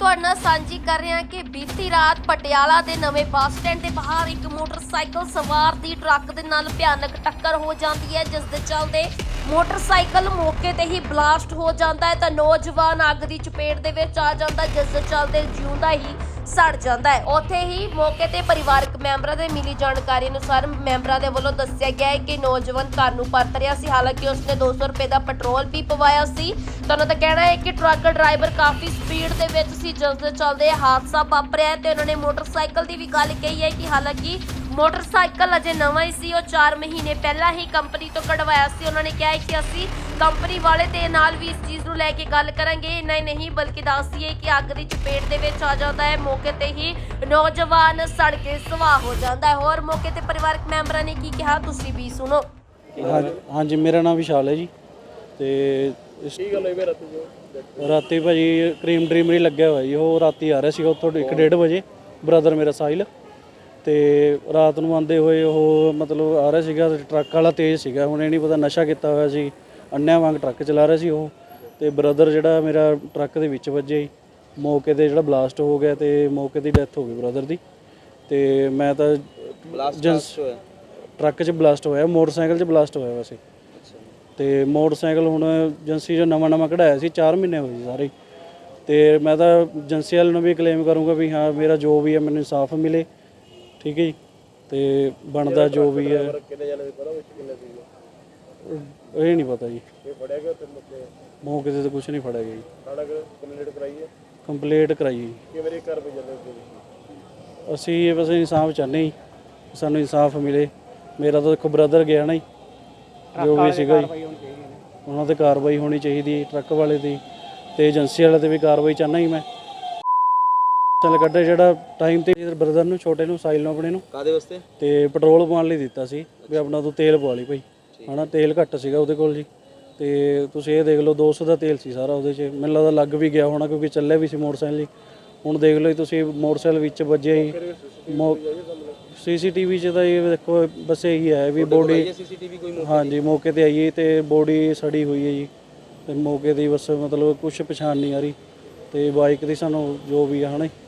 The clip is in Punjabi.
ਤੁਹਾਡੇ ਨਾਲ ਸਾਂਝੀ ਕਰ ਰਹੇ ਹਾਂ ਕਿ ਬੀਤੀ ਰਾਤ ਪਟਿਆਲਾ ਦੇ ਨਵੇਂ ਬੱਸ ਸਟੈਂਡ ਦੇ ਬਾਹਰ ਇੱਕ ਮੋਟਰਸਾਈਕਲ ਸਵਾਰ ਦੀ ਟਰੱਕ ਦੇ ਨਾਲ ਭਿਆਨਕ ਟੱਕਰ ਹੋ ਜਾਂਦੀ ਹੈ ਜਿਸ ਦੇ ਚੱਲਦੇ ਮੋਟਰਸਾਈਕਲ ਮੌਕੇ ਤੇ ਹੀ ਬਲਾਸਟ ਹੋ ਜਾਂਦਾ ਹੈ ਤਾਂ ਨੌਜਵਾਨ ਅੱਗ ਦੀ ਚਪੇਟ ਦੇ ਵਿੱਚ ਆ ਜਾਂਦਾ ਹੈ, ਜਿਸ ਦੇ ਚੱਲਦੇ ਜਿਉਂਦਾ ਹੀ ਸੜ ਜਾਂਦਾ ਹੈ। ਉੱਥੇ ਹੀ ਮੌਕੇ ਤੇ ਪਰਿਵਾਰਕ ਮੈਂਬਰਾਂ ਦੇ ਮਿਲੀ ਜਾਣਕਾਰੀ ਅਨੁਸਾਰ ਮੈਂਬਰਾਂ ਦੇ ਵੱਲੋਂ ਦੱਸਿਆ ਗਿਆ ਹੈ ਕਿ ਨੌਜਵਾਨ ਘਰ ਨੂੰ ਪਰਤ ਰਿਹਾ ਸੀ। ਹਾਲਾਂਕਿ ਉਸਨੇ 200 ਰੁਪਏ ਦਾ ਪੈਟਰੋਲ ਵੀ ਪਵਾਇਆ ਸੀ। ਤੁਹਾਨੂੰ ਤਾਂ ਕਹਿਣਾ ਹੈ ਕਿ ਟਰੱਕ ਡਰਾਈਵਰ ਕਾਫੀ ਸਪੀਡ ਦੇ ਵਿੱਚ ਸੀ। ਜਿਸ ਦੇ ਚੱਲਦੇ ਹਾਦਸਾ ਵਾਪਰਿਆ ਹੈ ਤੇ ਉਹਨਾਂ ਨੇ ਮੋਟਰਸਾਈਕਲ ਦੀ ਵੀ ਗੱਲ ਕਹੀ ਹੈ ਕਿ ਹਾਲਾਂਕਿ ਮੋਟਰਸਾਈਕਲ ਅਜੇ ਨਵਾਂ ਹੀ ਸੀ ਉਹ 4 ਮਹੀਨੇ ਪਹਿਲਾਂ ਹੀ ਕੰਪਨੀ ਤੋਂ ਕਢਵਾਇਆ ਸੀ। ਉਹਨਾਂ ਨੇ ਕਿਹਾ ਹੈ ਕਿ ਅਸੀਂ ਕੰਪਨੀ ਵਾਲੇ ਦੇ ਨਾਲ ਵੀ ਇਸ ਚੀਜ਼ ਨੂੰ ਲੈ ਕੇ ਗੱਲ ਕਰਾਂਗੇ। ਇੰਨਾ ਹੀ ਨਹੀਂ ਬਲਕਿ ਦੱਸ ਦਈਏ ਕਿ ਅੱਗ ਦੀ ਚਪੇਟ ਦੇ ਵਿੱਚ ਆ ਜਾਂਦਾ ਹੈ। ਮੌਕੇ ਤੇ ਹੀ ਨੌਜਵਾਨ ਸੜ ਕੇ ਸਵਾਹ ਹੋ ਜਾਂਦਾ ਹੈ। ਹੋਰ ਮੌਕੇ ਤੇ ਪਰਿਵਾਰਕ ਮੈਂਬਰਾਂ ਨੇ ਕੀ ਕਿਹਾ? ਤੁਸੀਂ ਵੀ ਸੁਣੋ। ਹਾਂ- ਹਾਂਜੀ ਮੇਰਾ ਨਾਮ ਵਿਸ਼ਾਲ ਹੈ ਜੀ। ਤੇ ਇਸ ਕੀ ਗੱਲ ਹੋਈ ਰਾਤੀ ਜੋ? ਰਾਤੀ ਭਾਜੀ ਕਰੀਮ ਡ੍ਰੀਮਰੀ ਲੱਗਿਆ ਹੋਇਆ ਜੀ। ਉਹ ਰਾਤੀ ਆ ਰਿਹਾ ਸੀਗਾ ਉੱਥੋਂ 1:30 ਵਜੇ। ਬ੍ਰਦਰ ਮੇਰਾ ਸਾਹਿਲ। ਤੇ ਰਾਤ ਨੂੰ ਆਂਦੇ ਹੋਏ ਉਹ ਮਤਲਬ ਆ ਰਿਹਾ ਸੀਗਾ ਟਰੱਕ ਵਾਲਾ ਤੇਜ਼ ਸੀਗਾ। ਹੁਣ ਇਹ ਨਹੀਂ ਪਤਾ ਨਸ਼ਾ ਕੀਤਾ ਹੋਇਆ ਸੀ ਅੰਨਿਆਂ ਵਾਂਗ ਟਰੱਕ ਚਲਾ ਰਿਹਾ ਸੀ ਉਹ ਤੇ ਬ੍ਰਦਰ ਜਿਹੜਾ ਮੇਰਾ ਟਰੱਕ ਦੇ ਵਿੱਚ ਵੱਜੇ ਮੌਕੇ ਤੇ ਜਿਹੜਾ ਬਲਾਸਟ ਹੋ ਗਿਆ ਤੇ ਮੌਕੇ ਦੀ ਡੈਥ ਹੋ ਗਈ ਬ੍ਰਦਰ ਦੀ ਤੇ ਮੈਂ ਤਾਂ ਬਲਾਸਟ ਹੋਇਆ? ਟਰੱਕ 'ਚ ਬਲਾਸਟ ਹੋਇਆ ਮੋਟਰਸਾਈਕਲ 'ਚ ਬਲਾਸਟ ਹੋਇਆ ਵੈਸੇ। ਤੇ ਮੋਟਰਸਾਈਕਲ ਹੁਣ ਏਜੰਸੀ ਜੋ ਨਵਾਂ ਨਵਾਂ ਕਢਾਇਆ ਸੀ 4 ਮਹੀਨੇ ਹੋਏ ਸੀ ਸਾਰੇ। ਹੀ। ਤੇ ਮੈਂ ਤਾਂ ਏਜੰਸੀ ਵਾਲੇ ਨੂੰ ਵੀ ਕਲੇਮ ਕਰੂੰਗਾ ਵੀ ਹਾਂ ਮੇਰਾ ਜੋ ਵੀ ਹੈ ਮੈਨੂੰ ਇਨਸਾਫ ਮਿਲੇ। ਠੀਕ ਹੈ ਜੀ। ਤੇ ਬਣਦਾ ਜੋ ਵੀ ਹੈ। ਕਿੰਨੇ ਜਾਣੇ ਦੇ ਪਤਾ ਵਿੱਚ ਕਿੰਨੇ ਸੀ ਇਹ ਨਹੀਂ ਪਤਾ ਜੀ। ਇਹ ਫੜਿਆ ਗਿਆ ਤੇ ਮੁੱਕੇ ਮੌਕੇ ਤੇ ਤਾਂ ਕੁਝ ਨਹੀਂ ਫੜਿਆ ਗਿਆ ਜੀ। ਸਾਡਾ ਕੰਪਲੀਟ ਕਰਾਈ ਹੈ। ਕੰਪਲੀਟ ਕਰਾਈ ਜੀ ਕਿ ਮੇਰੇ ਘਰ ਪੇ ਜਾਂਦੇ ਸੀ ਅਸੀਂ ਬਸ ਇਨਸਾਫ ਚਾਹੁੰਦੇ ਜੀ। ਸਾਨੂੰ ਇਨਸਾਫ ਮਿਲੇ। ਮੇਰਾ ਤਾਂ ਦੇਖੋ ਬ੍ਰਦਰ ਗਿਆ ਨਾ ਜੀ। ਜੋ ਵੀ ਸੀਗਾ ਜੀ। ਉਹਨਾਂ ਤੇ ਕਾਰਵਾਈ ਹੋਣੀ ਚਾਹੀਦੀ ਟਰੱਕ ਵਾਲੇ ਦੀ। ਤੇ ਏਜੰਸੀ ਵਾਲੇ ਤੇ ਵੀ ਕਾਰਵਾਈ ਚਾਹੁੰਦਾ ਹੀ ਮੈਂ। ਚੱਲ ਕੱਢੇ ਜਿਹੜਾ ਟਾਈਮ ਤੇ ਬ੍ਰਦਰ ਨੂੰ ਛੋਟੇ ਨੂੰ ਸਾਈਲ ਨੂੰ ਆਪਣੇ ਨੂੰ। ਕਾਦੇ ਵਾਸਤੇ? ਤੇ ਪੈਟਰੋਲ ਪਵਾਉਣ ਲਈ ਦਿੱਤਾ ਸੀ ਵੀ ਆਪਣਾ ਤੂੰ ਤੇਲ ਪਵਾ ਲਈ ਭਾਈ। ਹਨਾ ਤੇਲ ਘੱਟ ਸੀਗਾ ਉਹਦੇ ਕੋਲ ਜੀ। ਤੇ ਤੁਸੀਂ ਇਹ ਦੇਖ ਲਓ 200 ਦਾ ਤੇਲ ਸੀ ਸਾਰਾ ਉਹਦੇ 'ਚ। ਮੈਨੂੰ ਲੱਗਦਾ ਲੱਗ ਵੀ ਗਿਆ ਹੋਣਾ ਕਿਉਂਕਿ ਚੱਲਿਆ ਵੀ ਸੀ ਮੋਟਰਸਾਈਕਲ ਜੀ ਹੁਣ ਦੇਖ ਲਓ ਜੀ ਤੁਸੀਂ ਮੋਟਰਸਾਈਕਲ ਵਿੱਚ ਵੱਜਿਆ ਹੀ ਸੀਸੀਟੀਵੀ 'ਚ ਤਾਂ ਇਹ ਦੇਖੋ ਬਸ ਇਹੀ ਹੈ ਵੀ ਬੋਡੀ ਹਾਂਜੀ ਮੌਕੇ ਤੇ ਆਈਏ ਤੇ ਬੋਡੀ ਸੜੀ ਹੋਈ ਹੈ ਜੀ। ਤੇ ਮੌਕੇ ਦੀ ਬਸ ਮਤਲਬ ਕੁਝ ਪਛਾਣ ਨਹੀਂ ਆ ਰਹੀ। ਤੇ ਬਾਈਕ ਦੀ ਸਾਨੂੰ ਜੋ ਵੀ ਆ ਹਨਾ